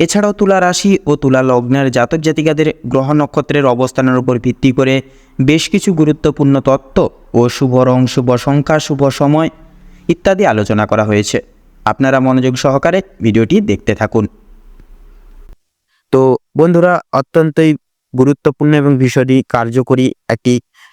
এছাড়াও তুলা রাশি ও তুলা লগ্নের জাতক জাতিকাদের গ্রহ নক্ষত্রের অবস্থানের উপর ভিত্তি করে বেশ কিছু গুরুত্বপূর্ণ তত্ত্ব ও শুভ রং, শুভ সংখ্যা, শুভ সময় ইত্যাদি আলোচনা করা হয়েছে। আপনারা মনোযোগ সহকারে ভিডিওটি দেখতে থাকুন। তো বন্ধুরা, অত্যন্তই গুরুত্বপূর্ণ এবং ভীষণই কার্যকরী একটি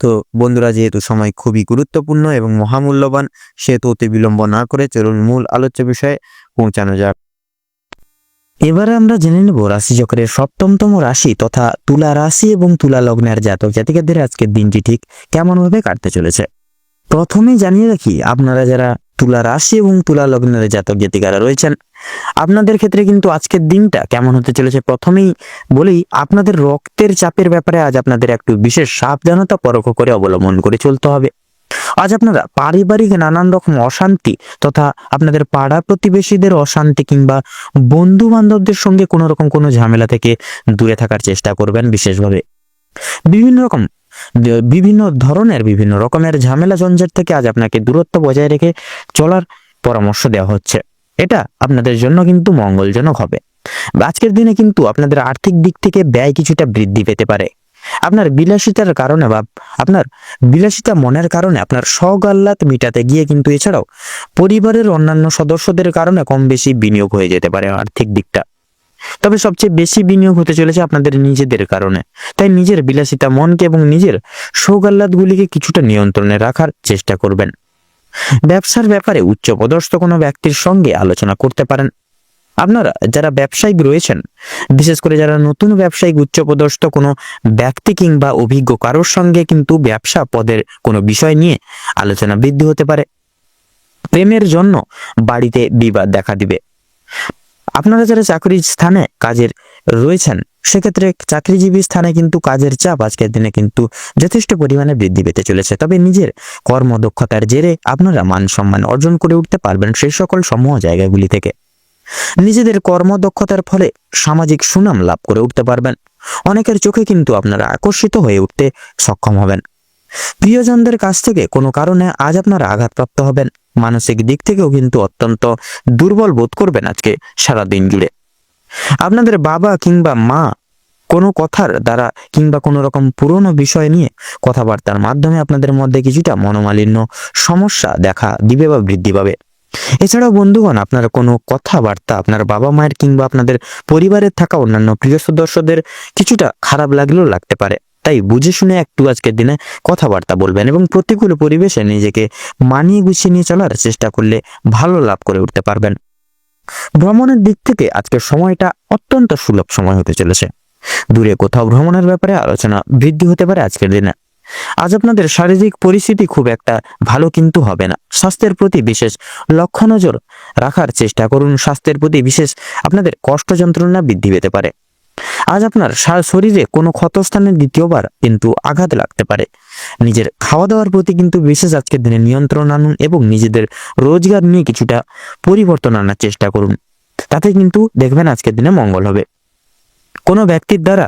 তো বন্ধুরা, যেহেতু সময় খুবই গুরুত্বপূর্ণ এবং মহামূল্যবান, সেহেতু অতি বিলম্ব না করে চলুন মূল আলোচ্য বিষয়ে পৌঁছানো যাক। এবারে আমরা জেনে নেব রাশি চক্রের সপ্তমতম রাশি তথা তুলা রাশি এবং তুলা লগ্নের জাতক জাতিকাদের আজকের দিনটি ঠিক কেমনভাবে কাটতে চলেছে। প্রথমে জানিয়ে রাখি, আপনারা যারা তুলা রাশি এবং তুলা লগ্নের জাতক জাতিকারা রয়েছেন। আপনাদের ক্ষেত্রে কিন্তু আজকের দিনটা কেমন হতে চলেছে? প্রথমেই বলি, আপনাদের রক্তের চাপের ব্যাপারে আজ আপনাদের একটু বিশেষ সাবধানতা পরোক্ষ করে অবলম্বন করে চলতে হবে। আজ আপনারা পারিবারিক নানান রকম অশান্তি তথা আপনাদের পাড়া প্রতিবেশীদের অশান্তি কিংবা বন্ধু বান্ধবদের সঙ্গে কোনো রকম কোনো ঝামেলা থেকে দূরে থাকার চেষ্টা করবেন বিশেষভাবে। বিভিন্ন রকম বিভিন্ন ধরনের, বিভিন্ন রকমের ঝামেলা ঝঞ্ঝাট থেকে আজ আপনাকে দূরত্ব বজায় রেখে চলার পরামর্শ দেওয়া হচ্ছে। এটা আপনাদের জন্য কিন্তু মঙ্গলজনক হবে। আজকের দিনে কিন্তু আপনাদের আর্থিক দিক থেকে ব্যয় কিছুটা বৃদ্ধি পেতে পারে। আপনার বিলাসিতার কারণে বা আপনার বিলাসিতা মনের কারণে আপনার আহ্লাদ মিটাতে গিয়ে কিন্তু এছাড়াও পরিবারের অন্যান্য সদস্যদের কারণে কম বেশি বিনিয়োগ হয়ে যেতে পারে আর্থিক দিকটা। তবে সবচেয়ে বেশি বিনিয়োগ হতে চলেছে আপনাদের নিজেদের কারণে। তাই নিজের বিলাসিতা, মনকে এবং নিজের শোক আহ্লাদগুলিকে কিছুটা নিয়ন্ত্রণে রাখার চেষ্টা করবেন। ব্যবসার ব্যাপারে উচ্চপদস্থ কোনো ব্যক্তির সঙ্গে আলোচনা করতে পারেন। আপনারা যারা ব্যবসায়িক রয়েছেন, বিশেষ করে যারা নতুন ব্যবসায়িক উচ্চপদস্থ কোনো ব্যক্তি কিংবা অভিজ্ঞ কারোর সঙ্গে কিন্তু ব্যবসা পদের কোনো বিষয় নিয়ে আলোচনা বৃদ্ধি হতে পারে। প্রেমের জন্য বাড়িতে বিবাদ দেখা দিবে। আপনারা যারা চাকরির স্থানে কাজের রয়েছেন, সেক্ষেত্রে চাকরিজীবী স্থানে কিন্তু কাজের চাপ আজকের দিনে কিন্তু যথেষ্ট পরিমাণে বৃদ্ধি পেতে চলেছে। তবে নিজের কর্মদক্ষতার জেরে আপনারা মান সম্মান অর্জন করে উঠতে পারবেন সেই সকল সমূহ জায়গাগুলি থেকে। নিজেদের কর্মদক্ষতার ফলে সামাজিক সুনাম লাভ করে উঠতে পারবেন। অনেকের চোখে কিন্তু আপনারা আকর্ষিত হয়ে উঠতে সক্ষম হবেন। প্রিয়জনদের কাছ থেকে কোনো কারণে আজ আপনারা আঘাতপ্রাপ্ত হবেন। মানসিক দিক থেকেও কিন্তু অত্যন্ত দুর্বল বোধ করবেন আজকে সারা দিন জুড়ে। আপনাদের বাবা কিংবা মা কোনো কথার দ্বারা কিংবা কোনো রকম পুরনো বিষয় নিয়ে কথাবার্তার মাধ্যমে আপনাদের মধ্যে কিছুটা মনোমালিন্য সমস্যা দেখা দিবে বা বৃদ্ধি পাবে। এছাড়াও বন্ধুগণ, আপনার কোনো কথাবার্তা আপনার বাবা মায়ের কিংবা আপনাদের পরিবারের থাকা অন্যান্য প্রিয় সদস্যদের কিছুটা খারাপ লাগলেও লাগতে পারে। তাই বুঝে শুনে একটু আজকের দিনে কথাবার্তা বলবেন এবং প্রতিকূল পরিবেশে নিজেকে মানিয়ে গুছিয়ে নিয়ে চলার চেষ্টা করলে ভালো লাভ করে উঠতে পারবেন। ভ্রমণের দিক থেকে আজকের সময়টা অত্যন্ত সুলভ সময় হতে চলেছে। দূরে কোথাও ভ্রমণের ব্যাপারে আলোচনা বৃদ্ধি হতে পারে আজকের দিনে। আজ আপনাদের শারীরিক পরিস্থিতি খুব একটা ভালো কিন্তু হবে না। স্বাস্থ্যের প্রতি বিশেষ লক্ষ্য নজর রাখার চেষ্টা করুন। স্বাস্থ্যের প্রতি বিশেষ আপনাদের কষ্ট যন্ত্রণা বৃদ্ধি পেতে পারে। আজ আপনার শরীরে কোনো ক্ষতস্থানে দ্বিতীয়বার কিন্তু আঘাত লাগতে পারে। নিজের খাওয়া দাওয়ার প্রতি কিন্তু বিশেষ আজকের দিনে নিয়ন্ত্রণ আনুন এবং নিজেদের রোজগার নিয়ে কিছুটা পরিবর্তন আনার চেষ্টা করুন। তাতে কিন্তু দেখবেন আজকের দিনে মঙ্গল হবে। কোনো ব্যক্তির দ্বারা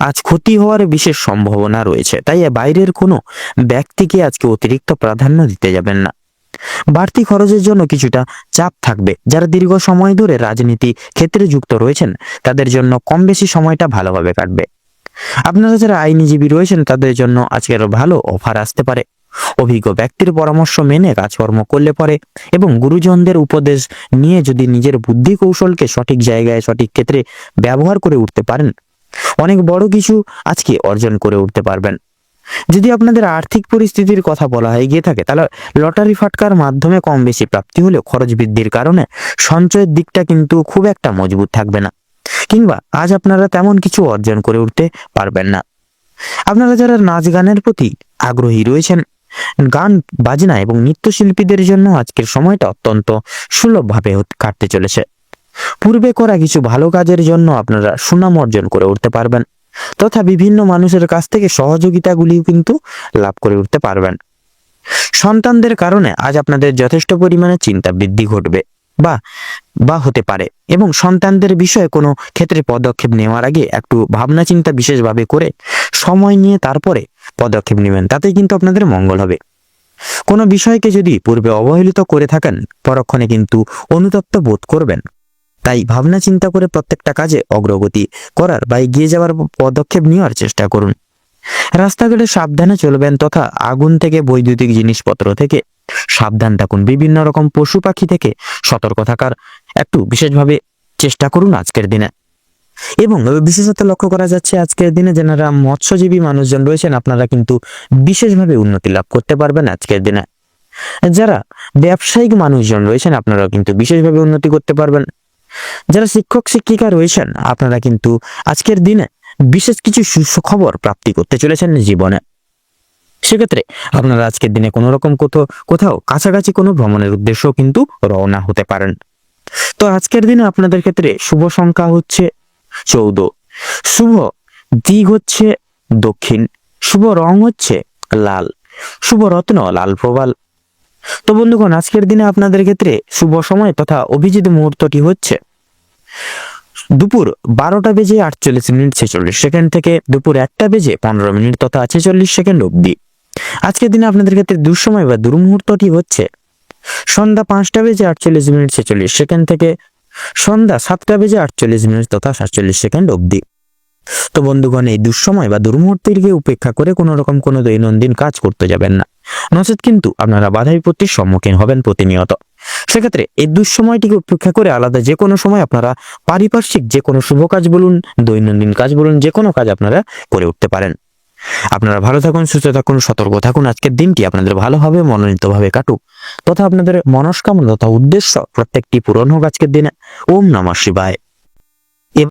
আজ ক্ষতি হওয়ার বিশেষ সম্ভাবনা রয়েছে, তাই বাইরের কোনো ব্যক্তিকে আজকে অতিরিক্ত প্রাধান্য দিতে যাবেন না। বাড়তি খরচের জন্য কিছুটা চাপ থাকবে। যারা দীর্ঘ সময় ধরে রাজনীতি ক্ষেত্রে যুক্ত রয়েছেন, তাদের জন্য কম বেশি সময়টা ভালোভাবে কাটবে। আপনারা যারা আইনজীবী রয়েছেন, তাদের জন্য আজকের ভালো অফার আসতে পারে। অভিজ্ঞ ব্যক্তির পরামর্শ মেনে কাজকর্ম করলে পরে এবং গুরুজনদের উপদেশ নিয়ে যদি নিজের বুদ্ধি কৌশলকে সঠিক জায়গায়, সঠিক ক্ষেত্রে ব্যবহার করে উঠতে পারেন, অনেক বড় কিছু আজকে অর্জন করে উঠতে পারবেন। যদি আপনাদের আর্থিক পরিস্থিতির কথা বলা হয়ে গিয়ে থাকে, তাহলে লটারি ফাটকার মাধ্যমে কম বেশি প্রাপ্তি হলেও খরচ বৃদ্ধির কারণে সঞ্চয়ের দিকটা কিন্তু খুব একটা মজবুত থাকবে না। কিংবা আজ আপনারা তেমন কিছু অর্জন করে উঠতে পারবেন না। আপনারা যারা নাচ গানের প্রতি আগ্রহী রয়েছেন, গান, বাজনা এবং নৃত্যশিল্পীদের জন্য আজকের সময়টা অত্যন্ত সুলভভাবে কাটতে চলেছে। পূর্বে করা কিছু ভালো কাজের জন্য আপনারা সুনাম অর্জন করে উঠতে পারবেন। তথা বিভিন্ন মানুষের কাছ থেকে সহযোগিতাগুলিও কিন্তু লাভ করে উঠতে পারবেন। সন্তানদের কারণে আজ আপনাদের যথেষ্ট পরিমাণে চিন্তা বৃদ্ধি ঘটবে বা বা হতে পারে এবং সন্তানদের বিষয়ে কোনো ক্ষেত্রে পদক্ষেপ নেওয়ার আগে একটু ভাবনা চিন্তা বিশেষভাবে করে সময় নিয়ে তারপরে পদক্ষেপ নেবেন তাতে কিন্তু আপনাদের মঙ্গল হবে। কোনো বিষয়কে যদি পূর্বে অবহেলিত করে থাকেন, পরক্ষণে কিন্তু অনুতপ্ত বোধ করবেন। তাই ভাবনা চিন্তা করে প্রত্যেকটা কাজে অগ্রগতি করার বা এগিয়ে যাওয়ার পদক্ষেপ নেওয়ার চেষ্টা করুন। রাস্তাঘাটে সাবধানে চলবেন তথা আগুন থেকে বৈদ্যুতিক জিনিসপত্র থেকে সাবধান থাকুন। বিভিন্ন রকম পশু পাখি থেকে সতর্ক থাকার একটু বিশেষভাবে চেষ্টা করুন আজকের দিনে। এবং বিশেষত লক্ষ্য করা যাচ্ছে আজকের দিনে যারা মৎস্যজীবী মানুষজন রয়েছেন, আপনারা কিন্তু বিশেষভাবে উন্নতি লাভ করতে পারবেন আজকের দিনে। যারা ব্যবসায়িক মানুষজন রয়েছেন আপনারা কিন্তু বিশেষভাবে উন্নতি করতে পারবেন। যারা শিক্ষক, শিক্ষিকা রয়েছেন, আপনারা কিন্তু আজকের দিনে বিশেষ কিছু সুখবর প্রাপ্তি করতে চলেছেন জীবনে। সেক্ষেত্রে আপনারা আজকের দিনে কোনো রকম কোথাও কোথাও কাছাকাছি কোনো ভ্রমণের উদ্দেশ্য কিন্তু রওনা হতে পারেন। তো আজকের দিনে আপনাদের ক্ষেত্রে শুভ সংখ্যা হচ্ছে চৌদ শুভ দিক হচ্ছে দক্ষিণ। শুভ রং হচ্ছে লাল। শুভ রত্ন লাল প্রবাল। তো বন্ধুগণ, আজকের দিনে আপনাদের ক্ষেত্রে শুভ সময় তথা অভিজিৎ মুহূর্তটি হচ্ছে দুপুর বারোটা বেজে আটচল্লিশ মিনিট ছেচল্লিশ সেকেন্ড থেকে দুপুর একটা বেজে পনেরো মিনিট তথা ছেচল্লিশ সেকেন্ড অবধি। আজকের দিনে আপনাদের ক্ষেত্রে দুঃসময় বা দুর্মুহূর্তটি হচ্ছে সন্ধ্যা পাঁচটা বেজে আটচল্লিশ মিনিট ছেচল্লিশ সেকেন্ড থেকে সন্ধ্যা সাতটা বেজে আটচল্লিশ মিনিট তথা সাতচল্লিশ সেকেন্ড অবধি। তো বন্ধুগণ, এই দুঃসময় বা দুর্মুহূর্তটিকে উপেক্ষা করে কোনো রকম কোনো দৈনন্দিন কাজ করতে যাবেন না। নচেত কিন্তু আপনারা বাধা বিপত্তির সম্মুখীন হবেন প্রতিনিয়ত। সেক্ষেত্রে এই দুঃসময়টিকে উপেক্ষা করে আলাদা যে কোনো সময় আপনারা পারিপার্শ্বিক যে কোনো শুভ কাজ বলুন, দৈনন্দিন কাজ বলুন, যে কোনো কাজ আপনারা করে উঠতে পারেন। আপনারা ভালো থাকুন, সুস্থ থাকুন, সতর্ক থাকুন। আজকের দিনটি আপনাদের ভালোভাবে, মনোনীতভাবে কাটুক। তথা আপনাদের মনস্কামনা তথা উদ্দেশ্য প্রত্যেকটি পূরণ হোক আজকের দিনে। ওম নমঃ শিবায়।